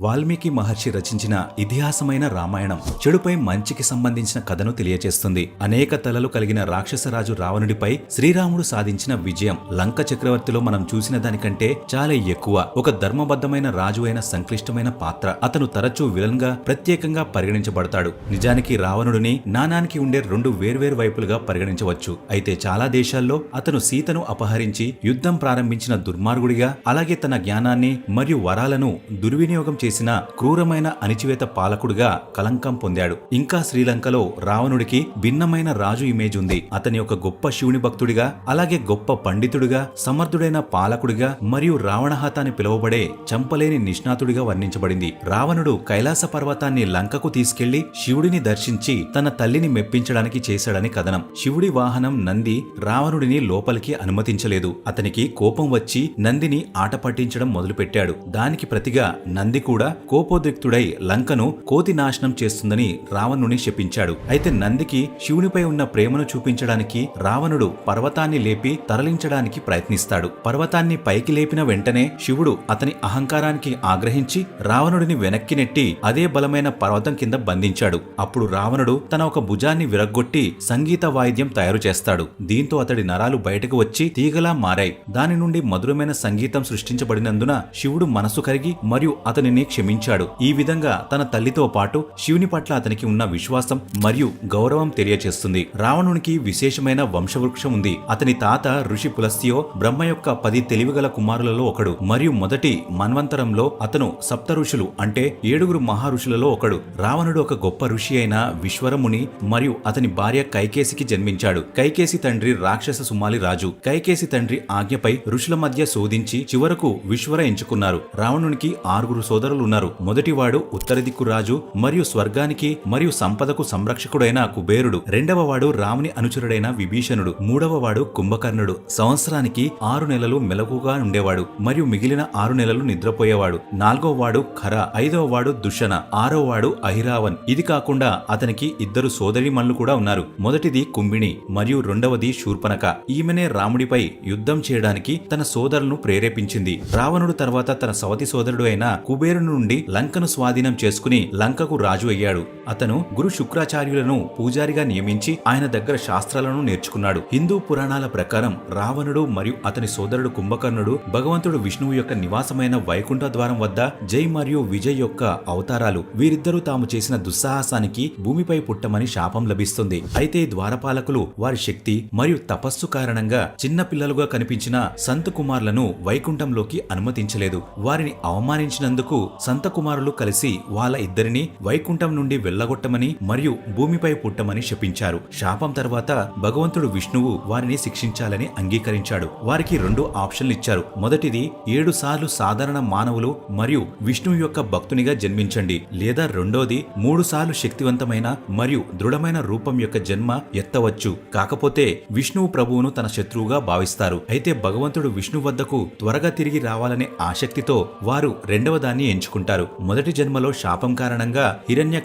వాల్మీకి మహర్షి రచించిన ఇతిహాసమైన రామాయణం చెడుపై మంచికి సంబంధించిన కథను తెలియచేస్తుంది. అనేక తలలు కలిగిన రాక్షసరాజు రావణుడిపై శ్రీరాముడు సాధించిన విజయం లంక చక్రవర్తిలో మనం చూసిన దానికంటే చాలా ఎక్కువ. ఒక ధర్మబద్ధమైన రాజు అయిన సంక్లిష్టమైన పాత్ర. అతను తరచూ విలన్గా ప్రత్యేకంగా పరిగణించబడతాడు. నిజానికి రావణుడిని నానానికి ఉండే రెండు వేర్వేరు వైపులుగా పరిగణించవచ్చు. అయితే చాలా దేశాల్లో అతను సీతను అపహరించి యుద్ధం ప్రారంభించిన దుర్మార్గుడిగా అలాగే తన జ్ఞానాన్ని మరియు వరాలను దుర్వినియోగం చేసిన క్రూరమైన అణిచివేత పాలకుడిగా కలంకం పొందాడు. ఇంకా శ్రీలంకలో రావణుడికి భిన్నమైన రాజు ఇమేజ్ ఉంది. అతని ఒక గొప్ప శివుని భక్తుడిగా అలాగే గొప్ప పండితుడిగా సమర్థుడైన పాలకుడిగా మరియు రావణహత అని పిలువబడే చంపలేని నిష్ణాతుడిగా వర్ణించబడింది. రావణుడు కైలాస పర్వతాన్ని లంకకు తీసుకెళ్ళి శివుడిని దర్శించి తన తల్లిని మెప్పించడానికి చేశాడని కథనం. శివుడి వాహనం నంది రావణుడిని లోపలికి అనుమతించలేదు. అతనికి కోపం వచ్చి నందిని ఆట పట్టించడం మొదలుపెట్టాడు. దానికి ప్రతిగా నంది కూడా కోపోద్రిక్తుడై లంకను కోతి నాశనం చేస్తుందని రావణుని శపించాడు. అయితే నందికి శివునిపై ఉన్న ప్రేమను చూపించడానికి రావణుడు పర్వతాన్ని లేపి తరలించడానికి ప్రయత్నిస్తాడు. పర్వతాన్ని పైకి లేపిన వెంటనే శివుడు అతని అహంకారానికి ఆగ్రహించి రావణుడిని వెనక్కి నెట్టి అదే బలమైన పర్వతం కింద బంధించాడు. అప్పుడు రావణుడు తన ఒక భుజాన్ని విరగ్గొట్టి సంగీత వాయిద్యం తయారు చేస్తాడు. దీంతో అతడి నరాలు బయటకు వచ్చి తీగలా మారాయి. దాని నుండి మధురమైన సంగీతం సృష్టించబడినందున శివుడు మనసు కరిగి మరియు అతనిని క్షమించాడు. ఈ విధంగా తన తల్లితో పాటు శివుని పట్ల అతనికి ఉన్న విశ్వాసం మరియు గౌరవం తెలియచేస్తుంది. రావణునికి విశేషమైన వంశవృక్షం ఉంది. అతని తాత ఋషి పులస్తియో బ్రహ్మ యొక్క పది తెలివిగల కుమారులలో ఒకడు. మరియు మొదటి మన్వంతరంలో అతను సప్త ఋషులు అంటే ఏడుగురు మహారుషులలో ఒకడు. రావణుడు ఒక గొప్ప ఋషి అయిన విశ్వరముని మరియు అతని భార్య కైకేసికి జన్మించాడు. కైకేసి తండ్రి రాక్షస సుమాలి రాజు. కైకేసి తండ్రి ఆజ్ఞపై ఋషుల మధ్య శోధించి చివరకు విశ్వర ఎంచుకున్నారు. రావణునికి ఆరుగురు సోదరులు ఉన్నారు. మొదటివాడు ఉత్తర దిక్కు రాజు మరియు స్వర్గానికి మరియు సంపదకు సంరక్షకుడైన కుబేరుడు. రెండవ వాడు రాముని అనుచరుడైన విభీషణుడు. మూడవ వాడు కుంభకర్ణుడు. సంవత్సరానికి ఆరు నెలలు మెలకుగా ఉండేవాడు మరియు మిగిలిన ఆరు నెలలు నిద్రపోయేవాడు. నాలుగవ వాడు ఖర ఐదవ వాడు దుషణ ఆరోవాడు అహిరావన్. ఇది కాకుండా అతనికి ఇద్దరు సోదరిమణులు కూడా ఉన్నారు. మొదటిది కుంభిణి మరియు రెండవది శూర్పనక ఈమెనే రాముడిపై యుద్ధం చేయడానికి తన సోదరులను ప్రేరేపించింది. రావణుడు తర్వాత తన సవతి సోదరుడు అయిన కుబేరుని నుండి లంకను స్వాధీనం చేసుకుని లంకకు రాజు అయ్యాడు. అతను గురు శుక్రాచార్యులను పూజారిగా నియమించి ఆయన దగ్గర శాస్త్రాలను నేర్చుకున్నాడు. హిందూ పురాణాల ప్రకారం రావణుడు మరియు అతని సోదరుడు కుంభకర్ణుడు భగవంతుడు విష్ణువు యొక్క నివాసమైన వైకుంఠ ద్వారం వద్ద జై మరియు విజయ్ యొక్క అవతారాలు. వీరిద్దరూ తాము చేసిన దుస్సాహసానికి భూమిపై పుట్టమని శాపం లభిస్తుంది. అయితే ద్వారపాలకులు వారి శక్తి మరియు తపస్సు కారణంగా చిన్న పిల్లలుగా కనిపించిన సంత్ కుమార్లను వైకుంఠంలోకి అనుమతించలేదు. వారిని అవమానించినందుకు సంత కుమారులు కలిసి వాళ్ళ ఇద్దరిని వైకుంఠం నుండి వెళ్ళగొట్టమని మరియు భూమిపై పుట్టమని శపించారు. శాపం తర్వాత భగవంతుడు విష్ణువు వారిని శిక్షించాలని అంగీకరించాడు. వారికి రెండు ఆప్షన్లు ఇచ్చారు. మొదటిది ఏడు సార్లు సాధారణ మానవులు మరియు విష్ణువు యొక్క భక్తునిగా జన్మించండి. లేదా రెండోది మూడు సార్లు శక్తివంతమైన మరియు దృఢమైన రూపం యొక్క జన్మ ఎత్తవచ్చు. కాకపోతే విష్ణువు ప్రభువును తన శత్రువుగా భావిస్తారు. అయితే భగవంతుడు విష్ణు వద్దకు త్వరగా తిరిగి రావాలనే ఆసక్తితో వారు రెండవ దాన్ని ఎంచుకుంటారు. మొదటి జన్మలో శాపం కారణంగా హిరణ్య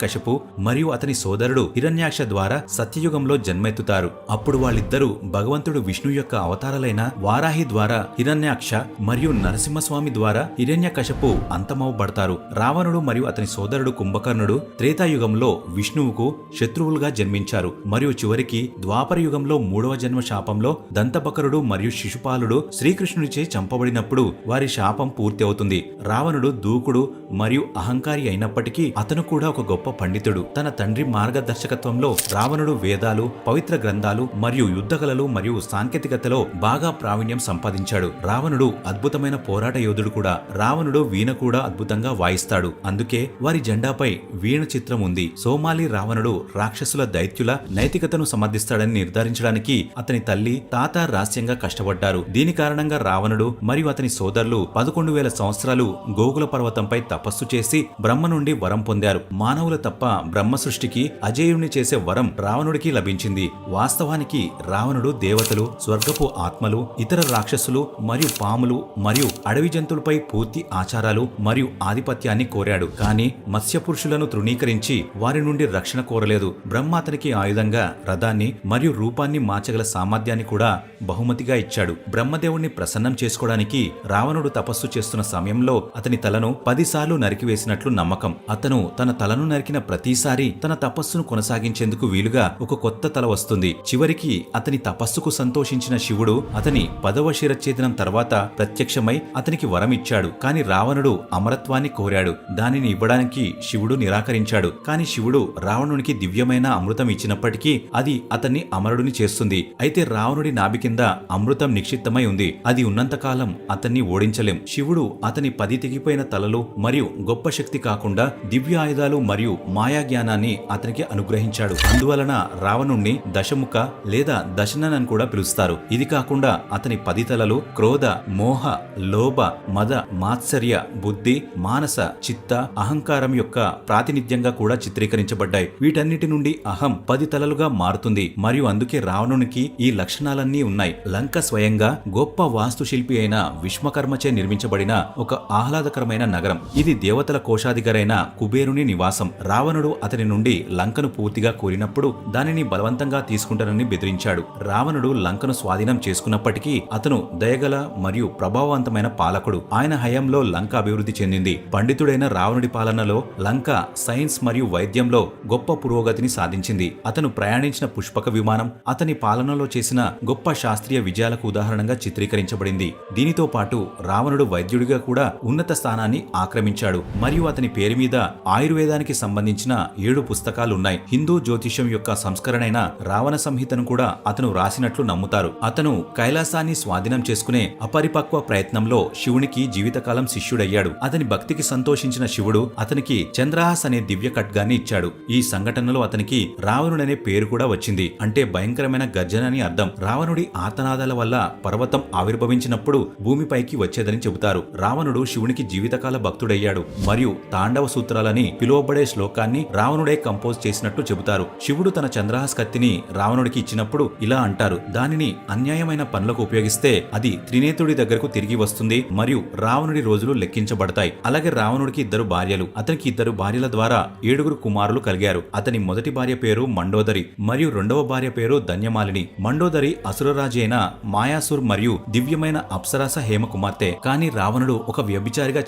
మరియు అతని సోదరుడు హిరణ్యాక్ష ద్వారా సత్యయుగంలో జన్మెత్తుతారు. అప్పుడు వాళ్ళిద్దరూ భగవంతుడు విష్ణు యొక్క అవతారాలైన వారాహి ద్వారా హిరణ్యాక్ష మరియు నరసింహస్వామి ద్వారా హిరణ్యకశపు అంతమవబడతారు. రావణుడు మరియు అతని సోదరుడు కుంభకర్ణుడు త్రేతాయుగంలో విష్ణువుకు శత్రువులుగా జన్మించారు. మరియు చివరికి ద్వాపర యుగంలో మూడవ జన్మ శాపంలో దంతబకరుడు మరియు శిశుపాలుడు శ్రీకృష్ణునిచే చంపబడినప్పుడు వారి శాపం పూర్తి అవుతుంది రావణుడు దూకుడు మరియు అహంకారి అయినప్పటికీ అతను కూడా ఒక గొప్ప పండితుడు. తన తండ్రి మార్గదర్శకత్వంలో రావణుడు వేదాలు పవిత్ర గ్రంథాలు మరియు యుద్ధకళలు మరియు సాంకేతికతలో బాగా ప్రావీణ్యం సంపాదించాడు. రావణుడు అద్భుతమైన పోరాట యోధుడు కూడా. రావణుడు వీణ కూడా అద్భుతంగా వాయిస్తాడు. అందుకే వారి జెండాపై వీణ చిత్రం ఉంది. సోమాలి రావణుడు రాక్షసుల దైత్యుల నైతికతను సమర్థిస్తాడని నిర్ధారించడానికి అతని తల్లి తాత రహస్యంగా కష్టపడ్డారు. దీని కారణంగా రావణుడు మరియు అతని సోదరులు పదకొండు వేల సంవత్సరాలు గోకుల పర్వతంపై తపస్సు చేసి బ్రహ్మ నుండి వరం పొందారు. మానవులు తప్ప బ్రహ్మ సృష్టికి అజేయుణ్ణి చేసే వరం రావణుడికి లభించింది. వాస్తవానికి రావణుడు దేవతలు స్వర్గపు ఆత్మలు ఇతర రాక్షసులు మరియు పాములు మరియు అడవి జంతువులపై పూర్తి ఆచారాలు మరియు ఆధిపత్యాన్ని కోరాడు. కానీ మత్స్యపురుషులను తృణీకరించి వారి నుండి రక్షణ కోరలేదు. బ్రహ్మ అతనికి ఆయుధంగా రథాన్ని మరియు రూపాన్ని మార్చగల సామర్థ్యాన్ని కూడా బహుమతిగా ఇచ్చాడు. బ్రహ్మదేవుణ్ణి ప్రసన్నం చేసుకోవడానికి రావణుడు తపస్సు చేస్తున్న సమయంలో అతని తలను పది పదిసార్లు నరికివేసినట్లు నమ్మకం. అతను తన తలను నరికిన ప్రతిసారి తన తపస్సును కొనసాగించేందుకు వీలుగా ఒక కొత్త తల వస్తుంది. చివరికి అతని తపస్సుకు సంతోషించిన శివుడు అతని పదవ శిరఛేదనం తర్వాత ప్రత్యక్షమై అతనికి వరం ఇచ్చాడు కాని రావణుడు అమరత్వాన్ని కోరాడు. దానిని ఇవ్వడానికి శివుడు నిరాకరించాడు. కాని శివుడు రావణునికి దివ్యమైన అమృతం ఇచ్చినప్పటికీ అది అతన్ని అమరుడిని చేస్తుంది. అయితే రావణుడి నాభి కింద అమృతం నిక్షిప్తమై ఉంది. అది ఉన్నంతకాలం అతన్ని ఓడించలేం. శివుడు అతని పది తెగిపోయిన తలలు మరియు గొప్ప శక్తి కాకుండా దివ్య ఆయుధాలు మరియు మాయా జ్ఞానాన్ని అతనికి అనుగ్రహించాడు. అందువలన రావణుణ్ణి దశముఖ లేదా దశనన్ అని కూడా పిలుస్తారు. ఇది కాకుండా అతని పది తలలు క్రోధ మోహ లోభ మద మాత్సర్య బుద్ధి మానస చిత్త అహంకారం యొక్క ప్రాతినిధ్యంగా కూడా చిత్రీకరించబడ్డాయి. వీటన్నిటి నుండి అహం పది తలలుగా మారుతుంది. మరియు అందుకే రావణునికి ఈ లక్షణాలన్నీ ఉన్నాయి. లంక స్వయంగా గొప్ప వాస్తుశిల్పి అయిన విశ్వకర్మచే నిర్మించబడిన ఒక ఆహ్లాదకరమైన నగరం. ఇది దేవతల కోశాధికారైన కుబేరుని నివాసం. రావణుడు అతని నుండి లంకను పూర్తిగా కోరినప్పుడు దానిని బలవంతంగా తీసుకుంటానని బెదిరించాడు. రావణుడు లంకను స్వాధీనం చేసుకున్నప్పటికీ అతను దయగల మరియు ప్రభావవంతమైన పాలకుడు. ఆయన హయాంలో లంక అభివృద్ధి చెందింది. పండితుడైన రావణుడి పాలనలో లంక సైన్స్ మరియు వైద్యంలో గొప్ప పురోగతిని సాధించింది. అతను ప్రయాణించిన పుష్పక విమానం అతని పాలనలో చేసిన గొప్ప శాస్త్రీయ విజయాలకు ఉదాహరణగా చిత్రీకరించబడింది. దీనితో పాటు రావణుడు వైద్యుడిగా కూడా ఉన్నత స్థానాన్ని ఆక్రమించాడు. మరియు అతని పేరు మీద ఆయుర్వేదానికి సంబంధించిన ఏడు పుస్తకాలు ఉన్నాయి హిందూ జ్యోతిష్యం యొక్క సంస్కరణైన రావణ సంహితను కూడా అతను రాసినట్లు నమ్ముతారు. అతను కైలాసాన్ని స్వాధీనం చేసుకునే అపరిపక్వ ప్రయత్నంలో శివునికి జీవితకాలం శిష్యుడయ్యాడు. అతని భక్తికి సంతోషించిన శివుడు అతనికి చంద్రహాస్ అనే దివ్య ఖడ్గాన్ని ఇచ్చాడు. ఈ సంఘటనలో అతనికి రావణుడనే పేరు కూడా వచ్చింది. అంటే భయంకరమైన గర్జన అని అర్థం. రావణుడి ఆతనాదాల వల్ల పర్వతం ఆవిర్భవించినప్పుడు భూమిపైకి వచ్చేదని చెబుతారు. రావణుడు శివునికి జీవితకాల భక్తుడయ్యాడు. మరియు తాండవ సూత్రాలని పిలువబడే శ్లోకాన్ని రావణుడే కంపోజ్ చేసినట్టు చెబుతారు. శివుడు తన చంద్రహాస్ కత్తిని రావణుడికి ఇచ్చినప్పుడు ఇలా అంటారు. దానిని అన్యాయమైన పనులకు ఉపయోగిస్తే అది త్రినేతుడి దగ్గరకు తిరిగి వస్తుంది మరియు రావణుడి రోజులు లెక్కించబడతాయి. అలాగే రావణుడికి ఇద్దరు భార్యలు. అతనికి ఇద్దరు భార్యల ద్వారా ఏడుగురు కుమారులు కలిగారు. అతని మొదటి భార్య పేరు మండోదరి మరియు రెండవ భార్య పేరు ధన్యమాలిని. మండోదరి అసురరాజు అయిన మాయాసుర్ మరియు దివ్యమైన అప్సరాస హేమ కుమార్తె కానీ రావణుడు ఒక వ్యభిచారిగా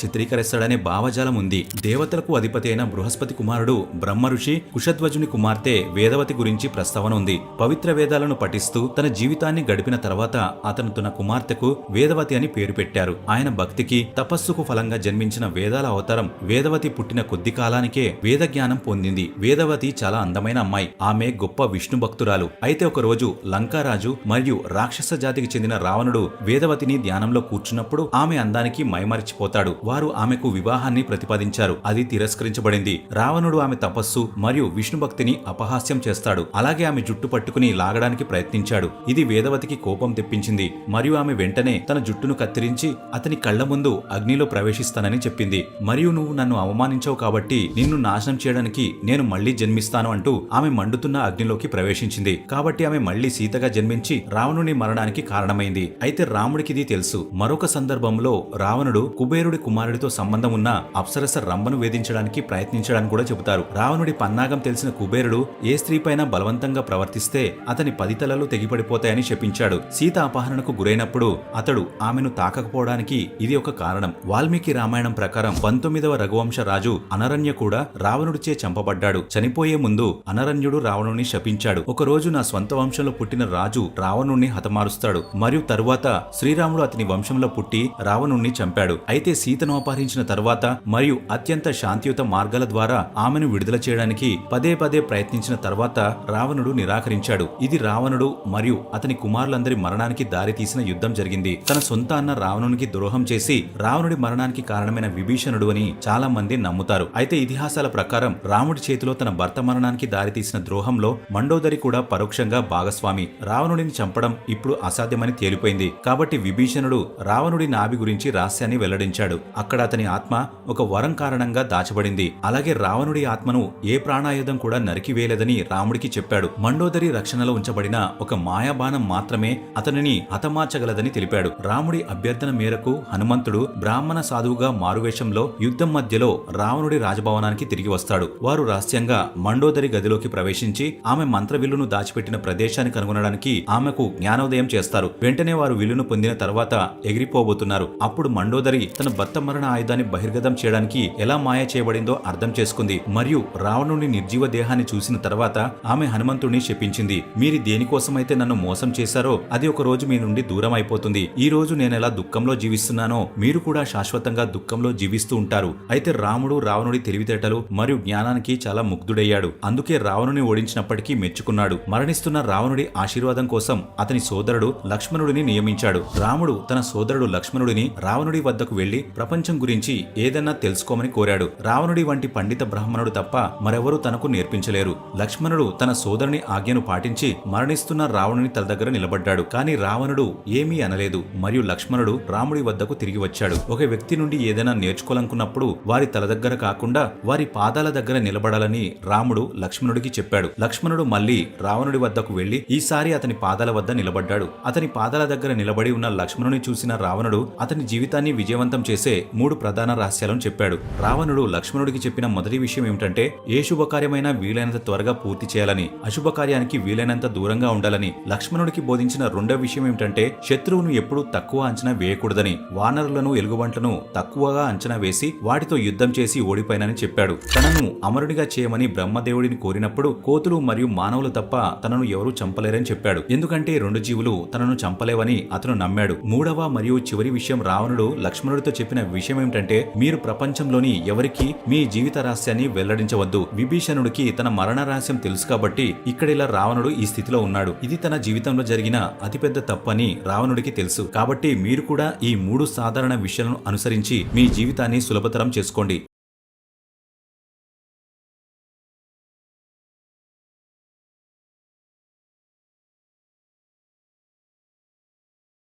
చేస్తాడనే భావజాలం ఉంది. దేవతలకు అధిపతి అయిన బృహస్పతి కుమారుడు బ్రహ్మ ఋషి కుషధ్వజుని కుమార్తె వేదవతి గురించి ప్రస్తావన ఉంది. పవిత్ర వేదాలను పఠిస్తూ తన జీవితాన్ని గడిపిన తర్వాత అతను తన కుమార్తెకు వేదవతి అని పేరు పెట్టారు. ఆయన భక్తికి తపస్సుకు ఫలంగా జన్మించిన వేదాల అవతారం వేదవతి పుట్టిన కొద్ది కాలానికే వేద జ్ఞానం పొందింది. వేదవతి చాలా అందమైన అమ్మాయి. ఆమె గొప్ప విష్ణు భక్తురాలు. అయితే ఒక రోజు లంకారాజు మరియు రాక్షస జాతికి చెందిన రావణుడు వేదవతిని ధ్యానంలో కూర్చున్నప్పుడు ఆమె అందానికి మైమరిచిపోతాడు. వారు ఆమెకు వివాహాన్ని ప్రతిపాదించారు. అది తిరస్కరించబడింది. రావణుడు ఆమె తపస్సు మరియు విష్ణు భక్తిని అపహాస్యం చేస్తాడు. అలాగే ఆమె జుట్టు పట్టుకుని లాగడానికి ప్రయత్నించాడు. ఇది వేదవతికి కోపం తెప్పించింది. మరియు ఆమె వెంటనే తన జుట్టును కత్తిరించి అతని కళ్ళ ముందు అగ్నిలో ప్రవేశిస్తానని చెప్పింది. మరియు నువ్వు నన్ను అవమానించావు కాబట్టి నిన్ను నాశనం చేయడానికి నేను మళ్ళీ జన్మిస్తాను అంటూ ఆమె మండుతున్న అగ్నిలోకి ప్రవేశించింది. కాబట్టి ఆమె మళ్ళీ సీతగా జన్మించి రావణుని మరణానికి కారణమైంది. అయితే రాముడికి ఇది తెలుసు. మరొక సందర్భంలో రావణుడు కుబేరుడి కుమారుడితో సంబంధం ఉన్న అప్సరస రంభను వేధించడానికి ప్రయత్నించడానికి కూడా చెబుతారు. రావణుడి పన్నాగం తెలిసిన కుబేరుడు ఏ స్త్రీ పైన బలవంతంగా ప్రవర్తిస్తే అతని పది తలలు తెగిపడిపోతాయని శపించాడు సీత అపహరణకు గురైనప్పుడు అతడు ఆమెను తాకకపోవడానికి ఇది ఒక కారణం. వాల్మీకి రామాయణం ప్రకారం పంతొమ్మిదవ రఘువంశ రాజు అనరణ్య కూడా రావణుడిచే చంపబడ్డాడు. చనిపోయే ముందు అనరణ్యుడు రావణుని శపించాడు. ఒక రోజు నా స్వంత వంశంలో పుట్టిన రాజు రావణుణ్ణి హతమారుస్తాడు. మరియు తరువాత శ్రీరాముడు అతని వంశంలో పుట్టి రావణుణ్ణి చంపాడు. అయితే సీతను అపహరించిన తర్వాత మరియు అత్యంత శాంతియుత మార్గాల ద్వారా ఆమెను విడుదల చేయడానికి పదే పదే ప్రయత్నించిన తర్వాత రావణుడు నిరాకరించాడు. ఇది రావణుడు మరియు అతని కుమారులందరి మరణానికి దారితీసిన యుద్ధం జరిగింది. తన సొంత అన్న రావణునికి ద్రోహం చేసి రావణుడి మరణానికి కారణమైన విభీషణుడు అని చాలా మంది నమ్ముతారు. అయితే ఇతిహాసాల ప్రకారం రాముడి చేతిలో తన భర్త మరణానికి దారితీసిన ద్రోహంలో మండోదరి కూడా పరోక్షంగా భాగస్వామి. రావణుడిని చంపడం ఇప్పుడు అసాధ్యమని తేలిపోయింది. కాబట్టి విభీషణుడు రావణుడి నాభి గురించి రహస్యాన్ని వెల్లడించాడు. అక్కడ అతని ఆత్మ ఒక వరం కారణంగా దాచబడింది. అలాగే రావణుడి ఆత్మను ఏ ప్రాణాయుధం కూడా నరికివేయలేదని రాముడికి చెప్పాడు. మండోదరి రక్షణలో ఉంచబడిన ఒక మాయాబాణం మాత్రమే అతనిని హతమార్చగలదని తెలిపాడు. రాముడి అభ్యర్థన మేరకు హనుమంతుడు బ్రాహ్మణ సాధువుగా మారువేషంలో యుద్ధం మధ్యలో రావణుడి రాజభవనానికి తిరిగి వస్తాడు. వారు రహస్యంగా మండోదరి గదిలోకి ప్రవేశించి ఆమె మంత్రవిల్లును దాచిపెట్టిన ప్రదేశాన్ని కనుగొనడానికి ఆమెకు జ్ఞానోదయం చేస్తారు. వెంటనే వారు విల్లును పొందిన తర్వాత ఎగిరిపోబోతున్నారు. అప్పుడు మండోదరి తన భర్త మరణ ఆయుధాన్ని దేహాన్ని బహిర్గతం చేయడానికి ఎలా మాయ చేయబడిందో అర్థం చేసుకుంది. మరియు రావణుని నిర్జీవ దేహాన్ని చూసిన తర్వాత ఆమె హనుమంతుడిని శపించింది. మీరు దేనికోసమైతే నన్ను మోసం చేశారో అది ఒక రోజు మీ నుండి దూరం అయిపోతుంది ఈ రోజు నేను ఎలా దుఃఖంలో జీవిస్తున్నానో మీరు కూడా శాశ్వతంగా దుఃఖంలో జీవిస్తూ ఉంటారు. అయితే రాముడు రావణుడి తెలివితేటలు మరియు జ్ఞానానికి చాలా ముగ్ధుడయ్యాడు. అందుకే రావణుని ఓడించినప్పటికీ మెచ్చుకున్నాడు. మరణిస్తున్న రావణుడి ఆశీర్వాదం కోసం అతని సోదరుడు లక్ష్మణుడిని నియమించాడు. రాముడు తన సోదరుడు లక్ష్మణుడిని రావణుడి వద్దకు వెళ్ళి ప్రపంచం గురించి ఏదన్నా తెలుసుకోమని కోరాడు. రావణుడి వంటి పండిత బ్రాహ్మణుడు తప్ప మరెవరూ తనకు నేర్పించలేరు. లక్ష్మణుడు తన సోదరుని ఆజ్ఞను పాటించి మరణిస్తున్న రావణుని తల దగ్గర నిలబడ్డాడు. కానీ రావణుడు ఏమీ అనలేదు. మరియు లక్ష్మణుడు రాముడి వద్దకు తిరిగి వచ్చాడు. ఒక వ్యక్తి నుండి ఏదైనా నేర్చుకోవాలనుకున్నప్పుడు వారి తల దగ్గర కాకుండా వారి పాదాల దగ్గర నిలబడాలని రాముడు లక్ష్మణుడికి చెప్పాడు. లక్ష్మణుడు మళ్ళీ రావణుడి వద్దకు వెళ్ళి ఈసారి అతని పాదాల వద్ద నిలబడ్డాడు. అతని పాదాల దగ్గర నిలబడి ఉన్న లక్ష్మణుని చూసిన రావణుడు అతని జీవితాన్ని విజయవంతం చేసే మూడు ప్రధాన రహస్యాలను చెప్పాడు. రావణుడు లక్ష్మణుడికి చెప్పిన మొదటి విషయం ఏమిటంటే ఏ శుభకార్యమైనా వీలైనంత త్వరగా పూర్తి చేయాలని అశుభ కార్యానికి వీలైనంత దూరంగా ఉండాలని. లక్ష్మణుడికి బోధించిన రెండో విషయం ఏమిటంటే శత్రువును ఎప్పుడూ తక్కువ అంచనా వేయకూడదని వానరులను ఎలుగుబంట్లను తక్కువగా అంచనా వేసి వాటితో యుద్ధం చేసి ఓడిపోయినని చెప్పాడు. తనను అమరుడిగా చేయమని బ్రహ్మదేవుడిని కోరినప్పుడు కోతులు మరియు మానవులు తప్ప తనను ఎవరూ చంపలేరని చెప్పాడు. ఎందుకంటే రెండు జీవులు తనను చంపలేవని అతను నమ్మాడు. మూడవ మరియు చివరి విషయం రావణుడు లక్ష్మణుడితో చెప్పిన విషయం ఏమిటంటే మీరు ప్రపంచంలోని ఎవరికి మీ జీవిత రహస్యాన్ని వెల్లడించవద్దు. విభీషణుడికి తన మరణ రహస్యం తెలుసు కాబట్టి ఇక్కడిలా రావణుడు ఈ స్థితిలో ఉన్నాడు. ఇది తన జీవితంలో జరిగిన అతిపెద్ద తప్పని రావణుడికి తెలుసు. కాబట్టి మీరు కూడా ఈ మూడు సాధారణ విషయాలను అనుసరించి మీ జీవితాన్ని సులభతరం చేసుకోండి.